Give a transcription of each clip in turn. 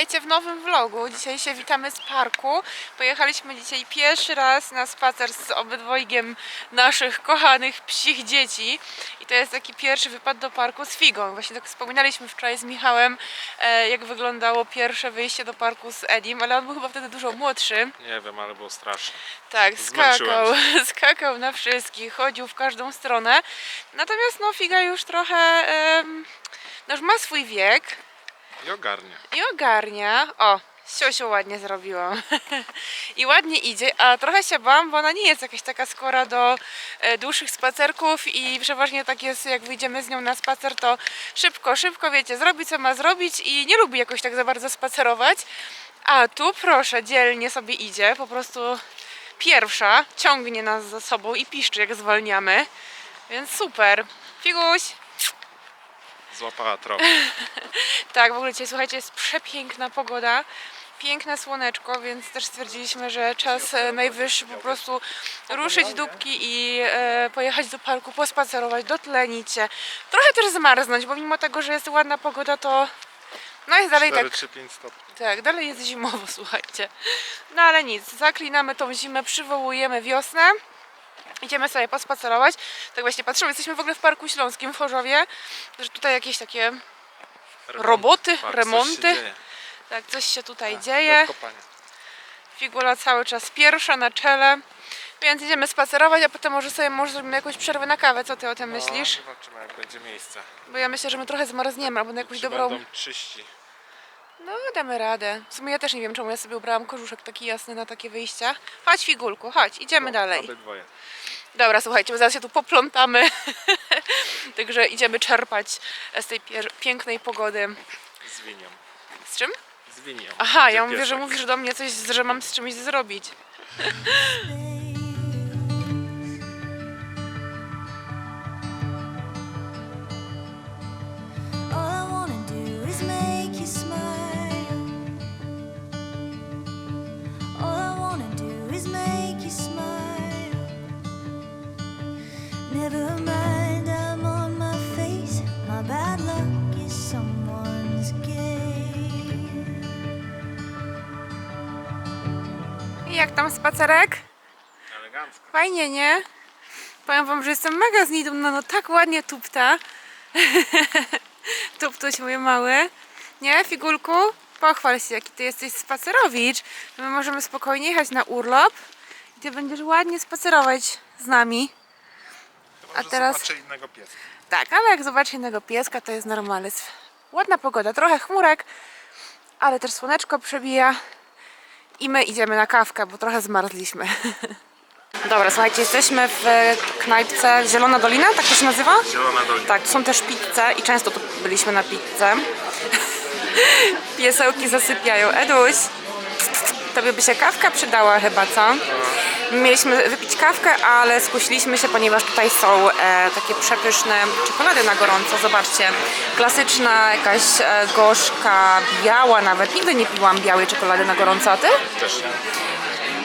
Witajcie w nowym vlogu. Dzisiaj się witamy z parku. Pojechaliśmy dzisiaj pierwszy raz na spacer z obydwojgiem naszych kochanych psich dzieci. I to jest taki pierwszy wypad do parku z Figą. Właśnie tak wspominaliśmy wczoraj z Michałem, e, jak wyglądało pierwsze wyjście do parku z Edim, ale on był chyba wtedy dużo młodszy. Nie wiem, ale było straszne. Tak, skakał, skakał na wszystkich, chodził w każdą stronę. Natomiast no Figa już trochę, em, no już ma swój wiek. I ogarnia. I ogarnia. O, siosiu ładnie zrobiłam. I ładnie idzie, a trochę się bałam, bo ona nie jest jakaś taka skora do e, dłuższych spacerków i przeważnie tak jest, jak wyjdziemy z nią na spacer, to szybko, szybko, wiecie, zrobi co ma zrobić i nie lubi jakoś tak za bardzo spacerować. A tu proszę, dzielnie sobie idzie, po prostu pierwsza, ciągnie nas za sobą i piszczy jak zwalniamy. Więc super. Figuś! Złapała trochę. Tak, w ogóle dzisiaj słuchajcie, jest przepiękna pogoda. Piękne słoneczko, więc też stwierdziliśmy, że czas e, najwyższy po prostu ruszyć dupki i e, pojechać do parku, pospacerować, dotlenić się. Trochę też zmarznąć, bo mimo tego, że jest ładna pogoda, to no jest dalej tak 4-3-5 stopni. tak, dalej jest zimowo, słuchajcie. No ale nic, zaklinamy tą zimę, przywołujemy wiosnę. Idziemy sobie pospacerować. Tak właśnie patrzymy, jesteśmy w ogóle w Parku Śląskim w Chorzowie, że tutaj jakieś takie Roboty, Patrz, coś remonty. dzieje. tak, coś się tutaj Tak, dzieje. Figura cały czas pierwsza na czele. Więc idziemy spacerować, a potem może sobie może zrobimy jakąś przerwę na kawę. Co ty o tym myślisz? No, zobaczymy jak będzie miejsce. Bo ja myślę, że my trochę zmarzniemy albo na jakąś Czy dobrą... będą czyści. No, damy radę. W sumie ja też nie wiem, czemu ja sobie ubrałam kożuszek taki jasny na takie wyjścia. Chodź, figurku, chodź, idziemy No, dalej. Obydwoje. Dobra, słuchajcie, bo zaraz się tu poplątamy. Także idziemy czerpać z tej pięknej pogody. Z winią. Z czym? Z winią. Aha, ja mówię, że piesek. mówisz do mnie coś, że mam z czymś zrobić. jak tam spacerek? Elegancko. Fajnie, nie? Powiem wam, że jestem mega z niej dumna, no tak ładnie tupta. Tuptuś mój mały. Nie, figurku? Pochwal się, jaki ty jesteś spacerowicz. My możemy spokojnie jechać na urlop i ty będziesz ładnie spacerować z nami. A teraz- zobaczę innego pieska. Tak, ale jak zobaczy innego pieska, to jest normalny. Ładna pogoda, trochę chmurek, ale też słoneczko przebija. I my idziemy na kawkę, bo trochę zmarzliśmy. Dobra, słuchajcie, jesteśmy w knajpce Zielona Dolina, tak to się nazywa? Zielona dolina. Tak, tu są też pizze i często tu byliśmy na pizzę. Piesełki zasypiają. Eduś, tobie by się kawka przydała chyba, co? Mieliśmy wypić kawkę, ale skusiliśmy się, ponieważ tutaj są e, takie przepyszne czekolady na gorąco. Zobaczcie, klasyczna jakaś e, gorzka, biała nawet. Nigdy nie piłam białej czekolady na gorąco, a ty? Też nie.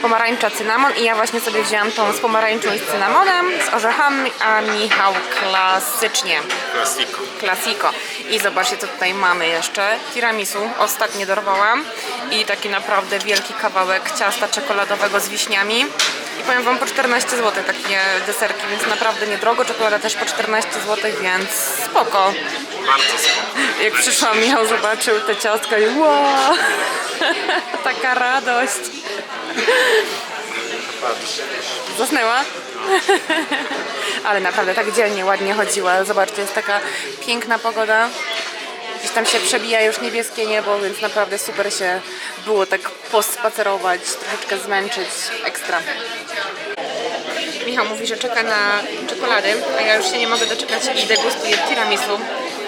pomarańcza, cynamon i ja właśnie sobie wzięłam tą z pomarańczą i z cynamonem, z orzechami, a Michał klasycznie, Klasiko. klasiko. I zobaczcie, co tutaj mamy jeszcze. Tiramisu, ostatnie dorwałam i taki naprawdę wielki kawałek ciasta czekoladowego z wiśniami. I powiem Wam po 14 zł takie deserki, więc naprawdę niedrogo. Czekolada też po 14 zł, więc spoko. Bardzo spoko. Jak przyszłam, Michał zobaczył te ciastka i wow, taka radość. Zasnęła? Ale naprawdę tak dzielnie, ładnie chodziła. Zobaczcie, jest taka piękna pogoda. Gdzieś tam się przebija już niebieskie niebo, więc naprawdę super się było tak pospacerować, troszeczkę zmęczyć. Ekstra. Michał mówi, że czeka na czekolady, a ja już się nie mogę doczekać i degustuję tiramisu.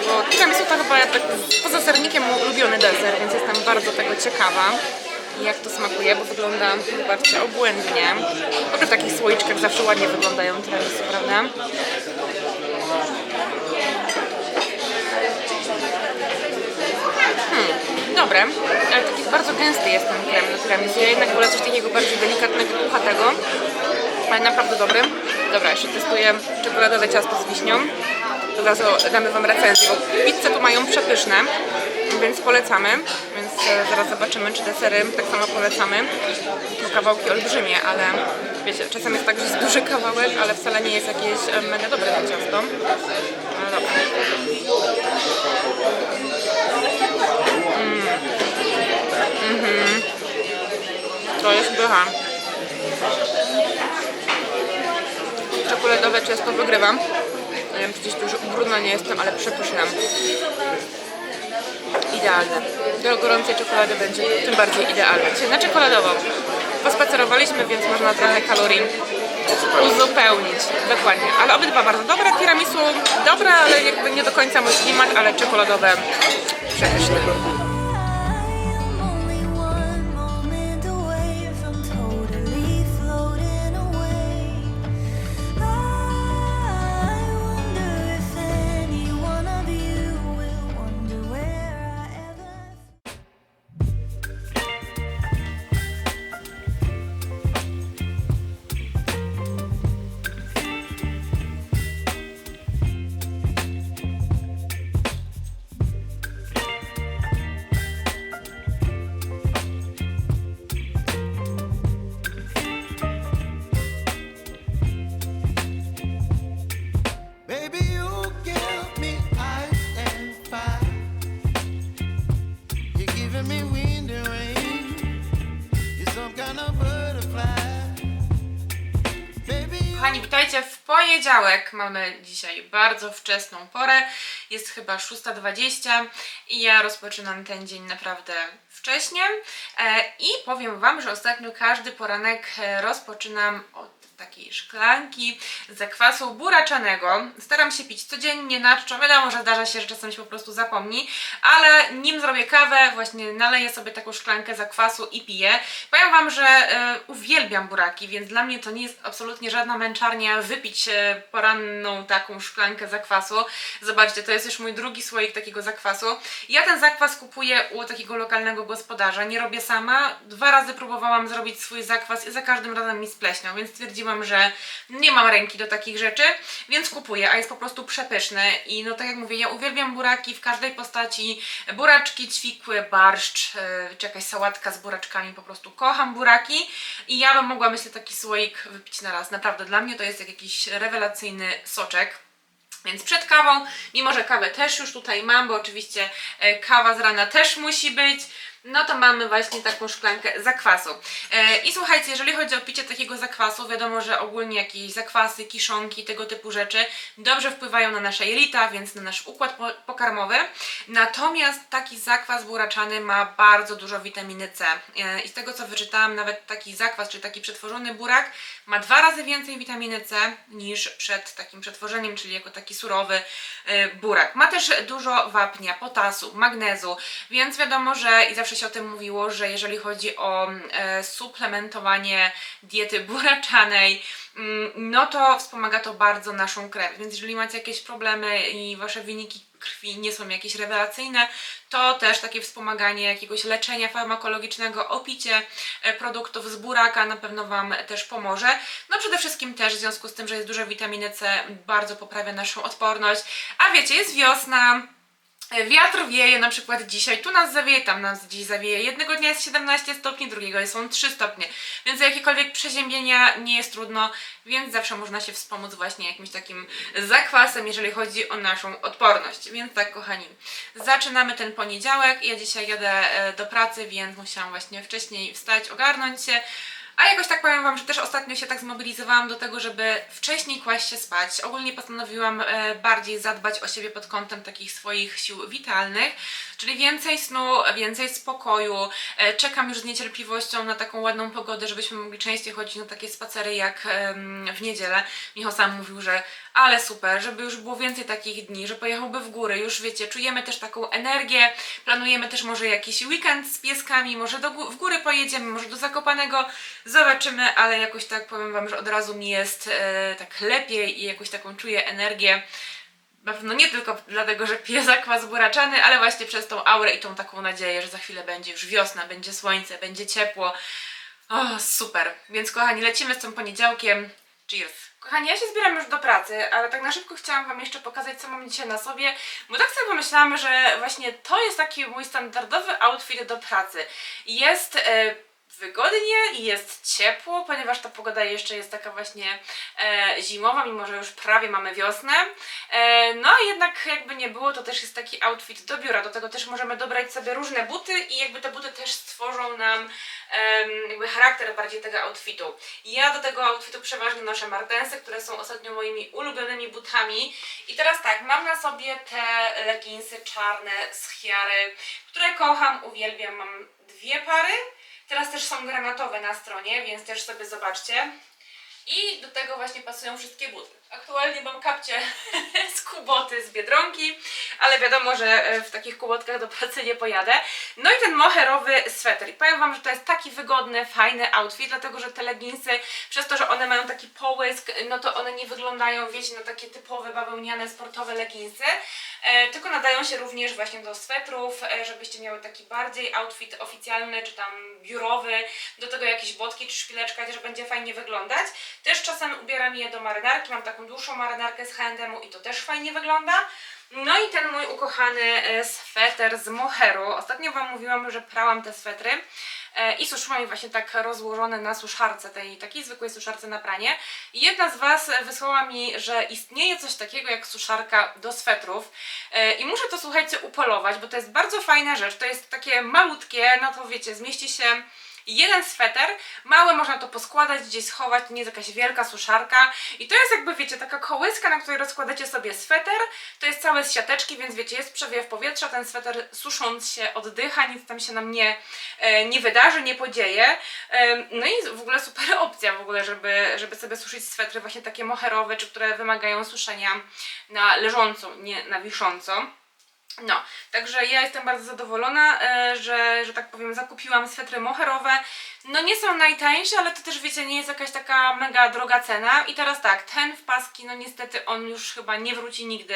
Bo tiramisu to chyba tak poza sernikiem ulubiony deser, więc jestem bardzo tego ciekawa jak to smakuje, bo wygląda, zobaczcie, obłędnie. Ogóle w takich słoiczkach zawsze ładnie wyglądają tiramisu, prawda? Dobre, ale taki bardzo gęsty jest ten krem na tiramisu. Ja jednak wolę coś takiego bardziej delikatnego, puchatego. Ale naprawdę dobry. Dobra, jeszcze testuję czekoladowe ciasto z wiśnią. Od razu damy Wam recenzję, bo pizze tu mają przepyszne, więc polecamy. Więc e, zaraz zobaczymy, czy desery tak samo polecamy. To kawałki olbrzymie, ale wiecie, czasem jest tak, że jest duży kawałek, ale wcale nie jest jakieś e, mega dobre to ciasto. Ale dobra. Mm. Mhm. To jest pycha. Czekoladowe ciasto wygrywam. Nie wiem, przecież już brudna nie jestem, ale przepyszna. Idealne. Do gorącej czekolady będzie tym bardziej idealne. Dzisiaj na czekoladowo pospacerowaliśmy, więc można trochę kalorii uzupełnić. Dokładnie. Ale obydwa bardzo dobre. Tiramisu dobre, ale jakby nie do końca mój klimat, ale czekoladowe przepyszne. Poniedziałek. Mamy dzisiaj bardzo wczesną porę. Jest chyba 6.20 i ja rozpoczynam ten dzień naprawdę wcześnie. E, I powiem Wam, że ostatnio każdy poranek e, rozpoczynam od takiej szklanki zakwasu buraczanego. Staram się pić codziennie na czczo. Wiadomo, że zdarza się, że czasem się po prostu zapomni, ale nim zrobię kawę, właśnie naleję sobie taką szklankę zakwasu i piję. Powiem Wam, że e, uwielbiam buraki, więc dla mnie to nie jest absolutnie żadna męczarnia wypić e, poranną taką szklankę zakwasu. Zobaczcie, to jest już mój drugi słoik takiego zakwasu. Ja ten zakwas kupuję u takiego lokalnego gospodarza, nie robię sama. Dwa razy próbowałam zrobić swój zakwas i za każdym razem mi spleśniał, więc stwierdziłam, że nie mam ręki do takich rzeczy, więc kupuję, a jest po prostu przepyszny. I no tak jak mówię, ja uwielbiam buraki w każdej postaci. Buraczki, ćwikły, barszcz, yy, czy jakaś sałatka z buraczkami, po prostu kocham buraki. I ja bym mogła, myślę, taki słoik wypić na raz. Naprawdę, dla mnie to jest jak jakiś rewelacyjny soczek. Więc przed kawą, mimo że kawę też już tutaj mam, bo oczywiście e, kawa z rana też musi być, no to mamy właśnie taką szklankę zakwasu. E, I słuchajcie, jeżeli chodzi o picie takiego zakwasu, wiadomo, że ogólnie jakieś zakwasy, kiszonki, tego typu rzeczy dobrze wpływają na nasze jelita, więc na nasz układ po- pokarmowy. Natomiast taki zakwas buraczany ma bardzo dużo witaminy C. E, I z tego co wyczytałam, nawet taki zakwas, czy taki przetworzony burak ma dwa razy więcej witaminy C niż przed takim przetworzeniem, czyli jako taki surowy e, burak. Ma też dużo wapnia, potasu, magnezu, więc wiadomo, że i zawsze się o tym mówiło, że jeżeli chodzi o e, suplementowanie diety buraczanej, mm, no to wspomaga to bardzo naszą krew. Więc jeżeli macie jakieś problemy i wasze wyniki krwi nie są jakieś rewelacyjne, to też takie wspomaganie jakiegoś leczenia farmakologicznego, opicie e, produktów z buraka na pewno Wam też pomoże. No przede wszystkim też w związku z tym, że jest dużo witaminy C, bardzo poprawia naszą odporność. A wiecie, jest wiosna, Wiatr wieje na przykład dzisiaj, tu nas zawieje, tam nas dziś zawieje. Jednego dnia jest 17 stopni, drugiego są 3 stopnie. Więc jakiekolwiek przeziębienia nie jest trudno, więc zawsze można się wspomóc właśnie jakimś takim zakwasem, jeżeli chodzi o naszą odporność. Więc tak, kochani, zaczynamy ten poniedziałek. Ja dzisiaj jadę e, do pracy, więc musiałam właśnie wcześniej wstać, ogarnąć się. A jakoś tak powiem Wam, że też ostatnio się tak zmobilizowałam do tego, żeby wcześniej kłaść się spać. Ogólnie postanowiłam e, bardziej zadbać o siebie pod kątem takich swoich sił witalnych, czyli więcej snu, więcej spokoju. E, czekam już z niecierpliwością na taką ładną pogodę, żebyśmy mogli częściej chodzić na takie spacery jak w niedzielę. Michał sam mówił, że ale super, żeby już było więcej takich dni, że pojechałby w góry. Już wiecie, czujemy też taką energię, planujemy też może jakiś weekend z pieskami, może do, w góry pojedziemy, może do Zakopanego, zobaczymy, ale jakoś tak powiem Wam, że od razu mi jest e, tak lepiej i jakoś taką czuję energię. Na pewno nie tylko dlatego, że piję zakwas buraczany, ale właśnie przez tą aurę i tą taką nadzieję, że za chwilę będzie już wiosna, będzie słońce, będzie ciepło. O, super. Więc kochani, lecimy z tym poniedziałkiem. Cheers. Kochani, ja się zbieram już do pracy, ale tak na szybko chciałam Wam jeszcze pokazać, co mam dzisiaj na sobie, bo tak sobie pomyślałam, że właśnie to jest taki mój standardowy outfit do pracy. Jest e, wygodnie i jest ciepło, ponieważ ta pogoda jeszcze jest taka właśnie e, zimowa, mimo że już prawie mamy wiosnę. E, no jednak jakby nie było, to też jest taki outfit do biura, do tego też możemy dobrać sobie różne buty i jakby te buty też stworzą nam em, jakby charakter bardziej tego outfitu. Ja do tego outfitu przeważnie noszę martensy, które są ostatnio moimi ulubionymi butami. I teraz tak, mam na sobie te leginsy czarne z Chiary, które kocham, uwielbiam. Mam dwie pary. Teraz też są granatowe na stronie, więc też sobie zobaczcie. I do tego właśnie pasują wszystkie buty. Aktualnie mam kapcie z kuboty z Biedronki, ale wiadomo, że e, w takich kubotkach do pracy nie pojadę. No i ten moherowy sweter. I powiem Wam, że to jest taki wygodny, fajny outfit, dlatego że te leginsy, przez to, że one mają taki połysk, no to one nie wyglądają, wiecie, na takie typowe bawełniane, sportowe leginsy, e, tylko nadają się również właśnie do swetrów, e, żebyście miały taki bardziej outfit oficjalny, czy tam biurowy, do tego jakieś botki czy szpileczka też będzie fajnie wyglądać. Też czasem ubieram je do marynarki, mam taką dłuższą marynarkę z H&M i to też fajnie wygląda. No i ten mój ukochany e, sweter z moheru. Ostatnio Wam mówiłam, że prałam te swetry e, i suszyłam je właśnie tak rozłożone na suszarce, tej takiej zwykłej suszarce na pranie. I jedna z Was wysłała mi, że istnieje coś takiego jak suszarka do swetrów E, i muszę to słuchajcie upolować, bo to jest bardzo fajna rzecz. To jest takie malutkie, no to wiecie, zmieści się jeden sweter, mały, można to poskładać, gdzieś schować, nie jest jakaś wielka suszarka. I to jest jakby, wiecie, taka kołyska, na której rozkładacie sobie sweter, to jest całe z siateczki, więc wiecie, jest przewiew powietrza, ten sweter susząc się oddycha, nic tam się nam nie, e, nie wydarzy, nie podzieje, E, no i w ogóle super opcja w ogóle, żeby, żeby sobie suszyć swetry właśnie takie moherowe, czy które wymagają suszenia na leżąco, nie na wisząco. No, także ja jestem bardzo zadowolona, e, że, że tak powiem, zakupiłam swetry moherowe. No nie są najtańsze, ale to też wiecie, nie jest jakaś taka mega droga cena. I teraz tak, ten w paski, no niestety on już chyba nie wróci nigdy.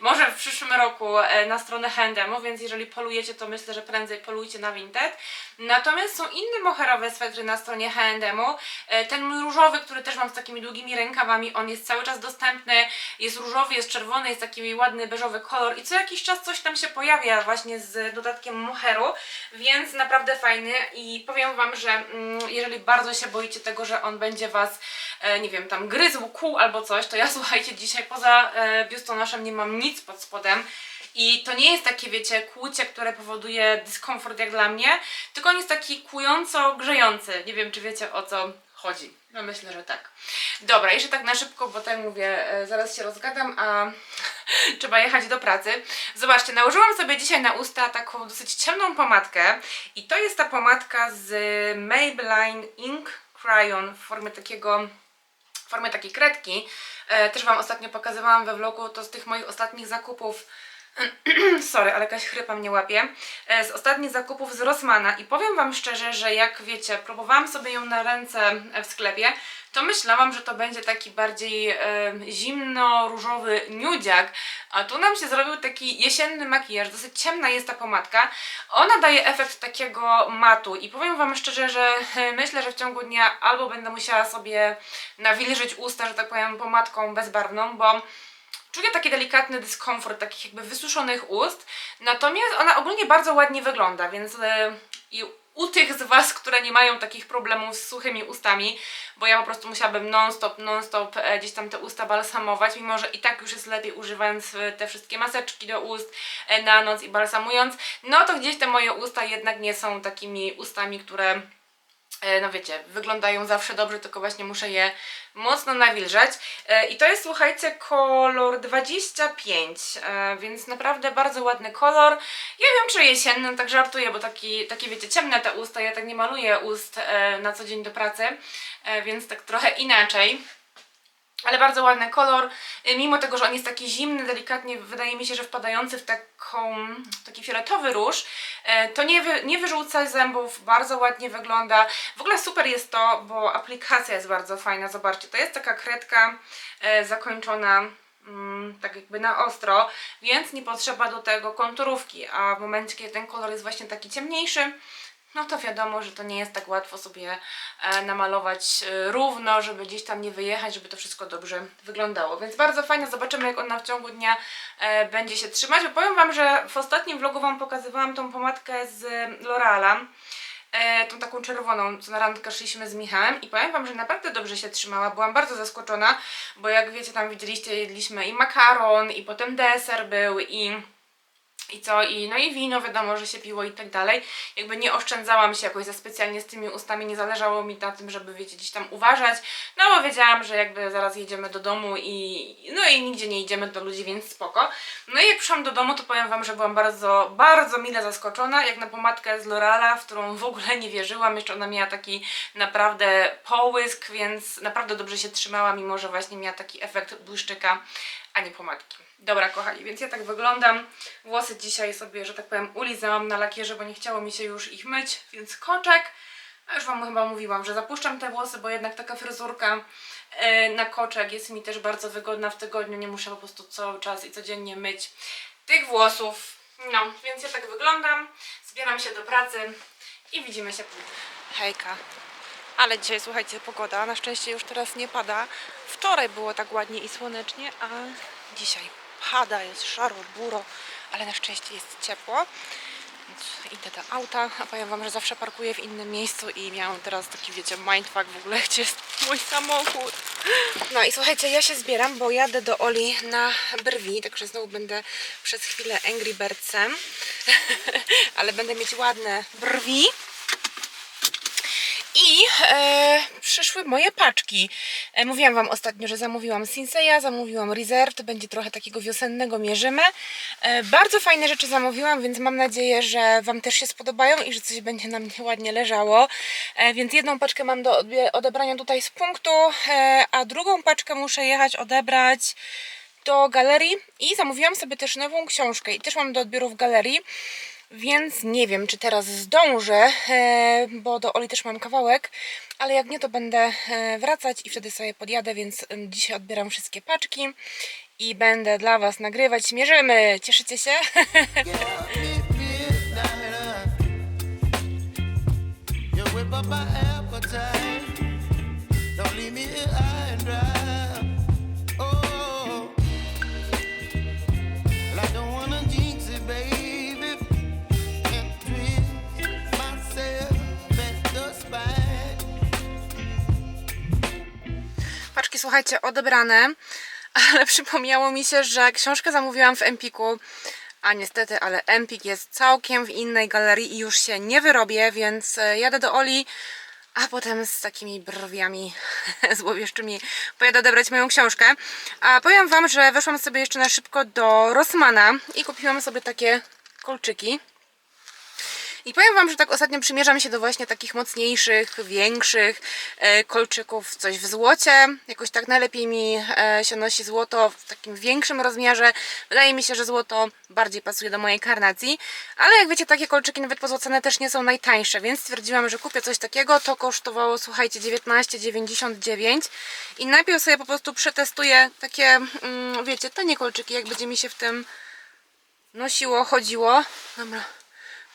Może w przyszłym roku e, na stronę H&M, więc jeżeli polujecie, to myślę, że prędzej polujcie na Vinted. Natomiast są inne moherowe swetry na stronie H&M-u. E, Ten mój różowy, który też mam z takimi długimi rękawami, on jest cały czas dostępny. Jest różowy, jest czerwony, jest taki ładny beżowy kolor i co jakiś czas coś tam się pojawia właśnie z dodatkiem moheru, więc naprawdę fajny i powiem Wam, że mm, jeżeli bardzo się boicie tego, że on będzie Was, e, nie wiem, tam gryzł, kół albo coś, to ja słuchajcie, dzisiaj poza e, biustonoszem nie mam nic pod spodem. I to nie jest takie, wiecie, kłucie, które powoduje dyskomfort jak dla mnie, tylko on jest taki kłująco grzejący. Nie wiem, czy wiecie o co chodzi. No myślę, że tak. Dobra, jeszcze tak na szybko, bo tak mówię, e, zaraz się rozgadam, a trzeba jechać do pracy. Zobaczcie, nałożyłam sobie dzisiaj na usta taką dosyć ciemną pomadkę i to jest ta pomadka z Maybelline Ink Crayon w formie takiego w formie takiej kredki. E, też Wam ostatnio pokazywałam we vlogu to z tych moich ostatnich zakupów. Sorry, ale jakaś chrypa mnie łapie. E, z ostatnich zakupów z Rossmana i powiem Wam szczerze, że jak wiecie, próbowałam sobie ją na ręce w sklepie, to myślałam, że to będzie taki bardziej e, zimno-różowy nudziak, a tu nam się zrobił taki jesienny makijaż, dosyć ciemna jest ta pomadka. Ona daje efekt takiego matu i powiem Wam szczerze, że e, myślę, że w ciągu dnia albo będę musiała sobie nawilżyć usta, że tak powiem, pomadką bezbarwną, bo czuję taki delikatny dyskomfort takich jakby wysuszonych ust, natomiast ona ogólnie bardzo ładnie wygląda, więc e, i u tych z Was, które nie mają takich problemów z suchymi ustami, bo ja po prostu musiałabym non-stop, non-stop e, gdzieś tam te usta balsamować, mimo że i tak już jest lepiej używając e, te wszystkie maseczki do ust na noc i balsamując, no to gdzieś te moje usta jednak nie są takimi ustami, które no wiecie, wyglądają zawsze dobrze, tylko właśnie muszę je mocno nawilżać. E, I to jest, słuchajcie, kolor 25, e, więc naprawdę bardzo ładny kolor. Ja wiem, czy jesienny, tak żartuję, bo taki, takie wiecie, ciemne te usta, ja tak nie maluję ust e, na co dzień do pracy, e, więc tak trochę inaczej. Ale bardzo ładny kolor, y, mimo tego, że on jest taki zimny, delikatnie wydaje mi się, że wpadający w taką, taki fioletowy róż, e, to nie, wy, nie wyrzuca zębów, bardzo ładnie wygląda. W ogóle super jest to, bo aplikacja jest bardzo fajna, zobaczcie, to jest taka kredka e, zakończona mm, tak jakby na ostro, więc nie potrzeba do tego konturówki, a w momencie, kiedy ten kolor jest właśnie taki ciemniejszy, no to wiadomo, że to nie jest tak łatwo sobie e, namalować e, równo, żeby gdzieś tam nie wyjechać, żeby to wszystko dobrze wyglądało. Więc bardzo fajnie, zobaczymy jak ona w ciągu dnia e, będzie się trzymać. Bo powiem Wam, że w ostatnim vlogu Wam pokazywałam tą pomadkę z L'Oreala, tą taką czerwoną, co na randkę szliśmy z Michałem i powiem Wam, że naprawdę dobrze się trzymała. Byłam bardzo zaskoczona, bo jak wiecie, tam widzieliście, jedliśmy i makaron, i potem deser był, i i co, i no i wino wiadomo, że się piło i tak dalej. Jakby nie oszczędzałam się jakoś za specjalnie z tymi ustami, nie zależało mi na tym, żeby wiecie, gdzieś tam uważać, no bo wiedziałam, że jakby zaraz jedziemy do domu i no i nigdzie nie idziemy do ludzi, więc spoko. No i jak przyszłam do domu, to powiem Wam, że byłam bardzo, bardzo mile zaskoczona, jak na pomadkę z L'Oreala, w którą w ogóle nie wierzyłam, jeszcze ona miała taki naprawdę połysk, więc naprawdę dobrze się trzymała, mimo że właśnie miała taki efekt błyszczyka, a nie pomadki. Dobra, kochani, więc ja tak wyglądam. Włosy dzisiaj sobie, że tak powiem, ulizałam na lakierze, bo nie chciało mi się już ich myć, więc koczek. A już Wam chyba mówiłam, że zapuszczam te włosy, bo jednak taka fryzurka e, na koczek jest mi też bardzo wygodna w tygodniu. Nie muszę po prostu cały czas i codziennie myć tych włosów. No, więc ja tak wyglądam. Zbieram się do pracy i widzimy się później. Hejka. Ale dzisiaj, słuchajcie, pogoda na szczęście już teraz nie pada. Wczoraj było tak ładnie i słonecznie, a dzisiaj pada, jest szaro, buro, ale na szczęście jest ciepło. Więc idę do auta, a powiem Wam, że zawsze parkuję w innym miejscu i miałam teraz taki, wiecie, mindfuck w ogóle, gdzie jest mój samochód. No i słuchajcie, ja się zbieram, bo jadę do Oli na brwi, także znowu będę przez chwilę Angry Birdsem, ale będę mieć ładne brwi. I e, przyszły moje paczki. E, mówiłam Wam ostatnio, że zamówiłam Sinseya, zamówiłam Reserved, będzie trochę takiego wiosennego mierzymy. E, bardzo fajne rzeczy zamówiłam, więc mam nadzieję, że Wam też się spodobają i że coś będzie na mnie ładnie leżało. E, więc jedną paczkę mam do odebrania tutaj z punktu, e, a drugą paczkę muszę jechać odebrać do galerii i zamówiłam sobie też nową książkę i też mam do odbioru w galerii. Więc nie wiem, czy teraz zdążę, e, bo do Oli też mam kawałek, ale jak nie, to będę e, wracać i wtedy sobie podjadę, więc dzisiaj odbieram wszystkie paczki i będę dla Was nagrywać. Mierzymy! Cieszycie się? You słuchajcie, odebrane, ale przypomniało mi się, że książkę zamówiłam w Empiku, a niestety, ale Empik jest całkiem w innej galerii i już się nie wyrobię, więc e, jadę do Oli, a potem z takimi brwiami złowieszczymi pojadę odebrać moją książkę. A powiem Wam, że weszłam sobie jeszcze na szybko do Rossmana i kupiłam sobie takie kolczyki. I powiem Wam, że tak ostatnio przymierzam się do właśnie takich mocniejszych, większych e, kolczyków, coś w złocie. Jakoś tak najlepiej mi e, się nosi złoto w takim większym rozmiarze. Wydaje mi się, że złoto bardziej pasuje do mojej karnacji. Ale jak wiecie, takie kolczyki nawet pozłocone też nie są najtańsze, więc stwierdziłam, że kupię coś takiego. To kosztowało, słuchajcie, 19,99 i najpierw sobie po prostu przetestuję takie, mm, wiecie, tanie kolczyki, jak będzie mi się w tym nosiło, chodziło. Dobra.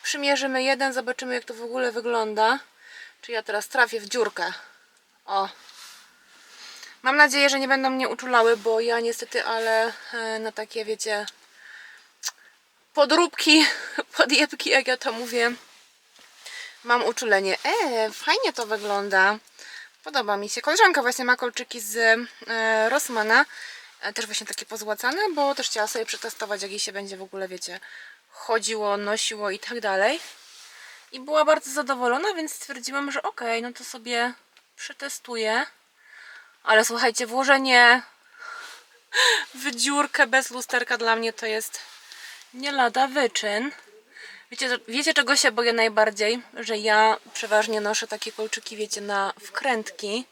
Przymierzymy jeden, zobaczymy jak to w ogóle wygląda. Czy ja teraz trafię w dziurkę. O. Mam nadzieję, że nie będą mnie uczulały, bo ja niestety, ale e, na takie, wiecie, podróbki, podjebki, jak ja to mówię, mam uczulenie. E, fajnie to wygląda. Podoba mi się. Koleżanka właśnie ma kolczyki z e, Rossmana. Też właśnie takie pozłacane, bo też chciała sobie przetestować, jak jej się będzie w ogóle, wiecie, chodziło, nosiło i tak dalej. I była bardzo zadowolona, więc stwierdziłam, że okej, no to sobie przetestuję. Ale słuchajcie, włożenie w dziurkę bez lusterka dla mnie to jest nie lada wyczyn. Wiecie, wiecie czego się boję najbardziej? Że ja przeważnie noszę takie kolczyki, wiecie, na wkrętki.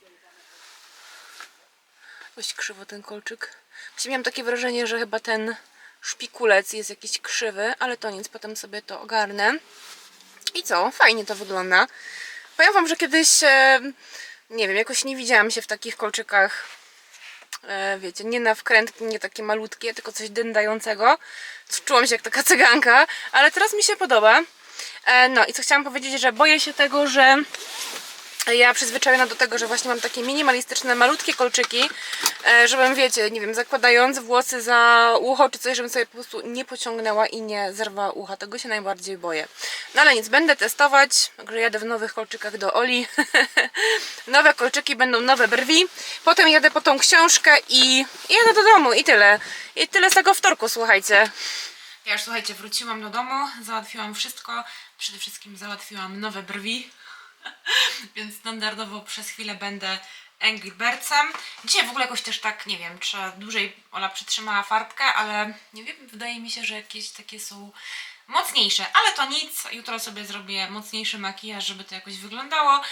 Dość krzywo ten kolczyk. Właśnie miałam takie wrażenie, że chyba ten szpikulec jest jakiś krzywy, ale to nic, potem sobie to ogarnę. I co? Fajnie to wygląda. Powiem Wam, że kiedyś, e, nie wiem, jakoś nie widziałam się w takich kolczykach, e, wiecie, nie na wkrętki, nie takie malutkie, tylko coś dyndającego. Czułam się jak taka cyganka, ale teraz mi się podoba. E, no i co chciałam powiedzieć, że boję się tego, że ja przyzwyczajona do tego, że właśnie mam takie minimalistyczne, malutkie kolczyki, żebym, wiecie, nie wiem, zakładając włosy za ucho czy coś, żebym sobie po prostu nie pociągnęła i nie zerwała ucha. Tego się najbardziej boję. No ale nic, będę testować, także jadę w nowych kolczykach do Oli. Nowe kolczyki, będą nowe brwi. Potem jadę po tą książkę i jadę do domu i tyle. I tyle z tego wtorku, słuchajcie. Ja już słuchajcie, wróciłam do domu, załatwiłam wszystko. Przede wszystkim załatwiłam nowe brwi. Więc standardowo przez chwilę będę Angry Birdsem. Dzisiaj w ogóle jakoś też tak, nie wiem, czy dłużej Ola przytrzymała farbkę, ale nie wiem, wydaje mi się, że jakieś takie są mocniejsze. Ale to nic, jutro sobie zrobię mocniejszy makijaż, żeby to jakoś wyglądało.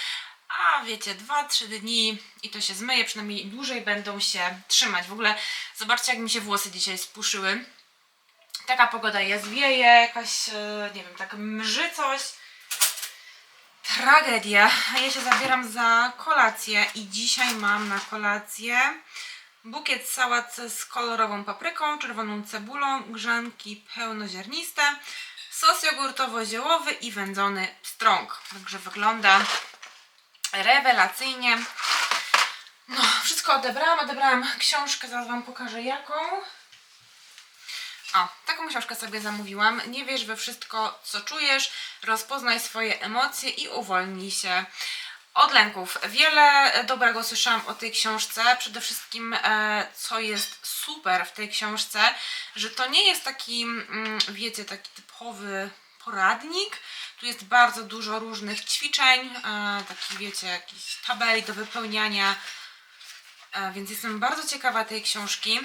A wiecie, 2-3 dni i to się zmyje, przynajmniej dłużej będą się trzymać. W ogóle zobaczcie, jak mi się włosy dzisiaj spuszyły. Taka pogoda jest, wieje, jakaś, e, nie wiem, tak mrzy coś. Tragedia. Ja się zabieram za kolację i dzisiaj mam na kolację bukiet sałat z kolorową papryką, czerwoną cebulą, grzanki pełnoziarniste, sos jogurtowo-ziołowy i wędzony pstrąg. Także wygląda rewelacyjnie. No, wszystko odebrałam, odebrałam książkę, zaraz Wam pokażę jaką. O, taką książkę sobie zamówiłam. Nie wierz we wszystko, co czujesz, rozpoznaj swoje emocje i uwolnij się od lęków. Wiele dobrego słyszałam o tej książce. Przede wszystkim, e, co jest super w tej książce, że to nie jest taki, mm, wiecie, taki typowy poradnik. Tu jest bardzo dużo różnych ćwiczeń, e, takich, wiecie, jakichś tabeli do wypełniania. E, więc jestem bardzo ciekawa tej książki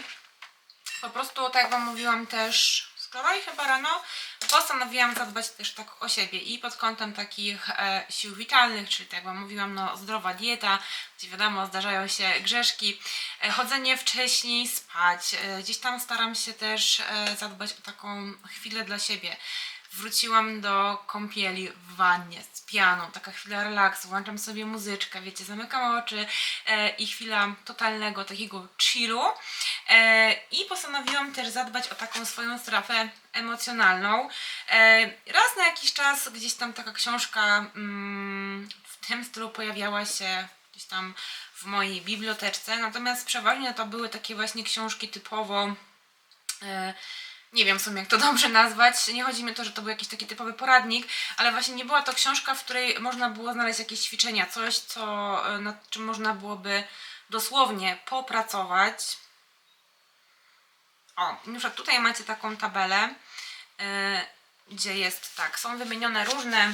po prostu, tak jak Wam mówiłam też wczoraj chyba rano, postanowiłam zadbać też tak o siebie i pod kątem takich e, sił witalnych, czyli tak jak Wam mówiłam, no zdrowa dieta, gdzie wiadomo zdarzają się grzeszki, e, chodzenie wcześniej, spać, e, gdzieś tam staram się też e, zadbać o taką chwilę dla siebie. Wróciłam do kąpieli w wannie z pianą, taka chwila relaksu, włączam sobie muzyczkę, wiecie, zamykam oczy e, i chwila totalnego takiego chillu. E, I postanowiłam też zadbać o taką swoją strefę emocjonalną. E, raz na jakiś czas gdzieś tam taka książka mm, w tym stylu pojawiała się gdzieś tam w mojej biblioteczce, natomiast przeważnie to były takie właśnie książki typowo e, nie wiem w sumie jak to dobrze nazwać. Nie chodzi mi o to, że to był jakiś taki typowy poradnik, ale właśnie nie była to książka, w której można było znaleźć jakieś ćwiczenia, coś, co, nad czym można byłoby dosłownie popracować. O, na przykład tutaj macie taką tabelę, e, gdzie jest tak, są wymienione różne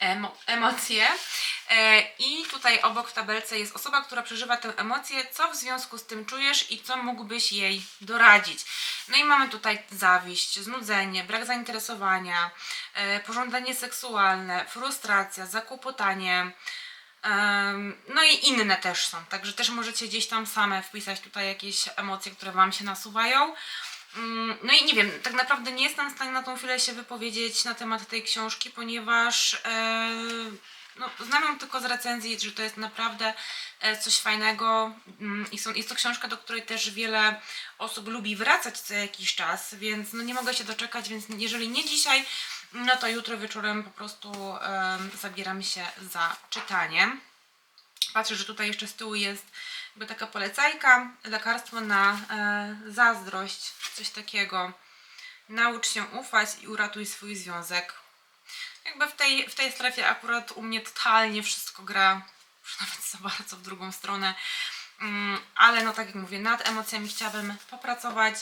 emo emocje e, i tutaj obok w tabelce jest osoba, która przeżywa tę emocję, co w związku z tym czujesz i co mógłbyś jej doradzić. No i mamy tutaj zawiść, znudzenie, brak zainteresowania, e, pożądanie seksualne, frustracja, zakłopotanie, No i inne też są, także też możecie gdzieś tam same wpisać tutaj jakieś emocje, które Wam się nasuwają. Mm, No i nie wiem, tak naprawdę nie jestem w stanie na tą chwilę się wypowiedzieć na temat tej książki, ponieważ e, no, znam ją tylko z recenzji, że to jest naprawdę e, coś fajnego Mm, i jest to książka, do której też wiele osób lubi wracać co jakiś czas, więc no nie mogę się doczekać, więc jeżeli nie dzisiaj, no to jutro wieczorem po prostu zabieram się za czytanie. Patrzę, że tutaj jeszcze z tyłu jest jakby taka polecajka, lekarstwo na e, zazdrość, coś takiego. Naucz się ufać i uratuj swój związek. Jakby w tej, w tej strefie akurat u mnie totalnie wszystko gra, już nawet za bardzo w drugą stronę. Mm, ale no tak jak mówię, nad emocjami chciałabym popracować,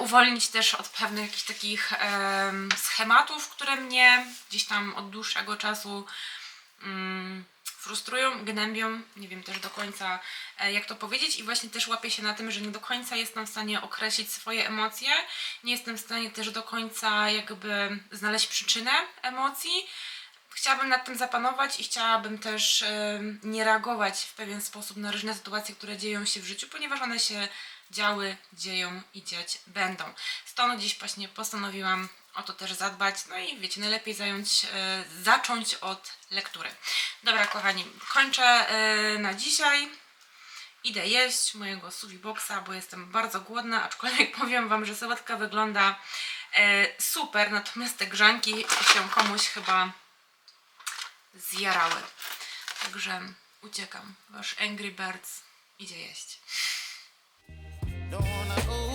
uwolnić też od pewnych jakichś takich em, schematów, które mnie gdzieś tam od dłuższego czasu mm, frustrują, gnębią, nie wiem też do końca e, jak to powiedzieć. I właśnie też łapię się na tym, że nie do końca jestem w stanie określić swoje emocje, nie jestem w stanie też do końca jakby znaleźć przyczynę emocji. Chciałabym nad tym zapanować i chciałabym też nie reagować w pewien sposób na różne sytuacje, które dzieją się w życiu, ponieważ one się działy, dzieją i dziać będą. Stąd dziś właśnie postanowiłam o to też zadbać. No i wiecie, najlepiej zająć, e, zacząć od lektury. Dobra, kochani, kończę e, na dzisiaj. Idę jeść mojego sushi boxa, bo jestem bardzo głodna, aczkolwiek powiem Wam, że sałatka wygląda E, super, natomiast te grzanki się komuś chyba zjarały. Także uciekam. Wasz Angry Birds idzie jeść. Don't wanna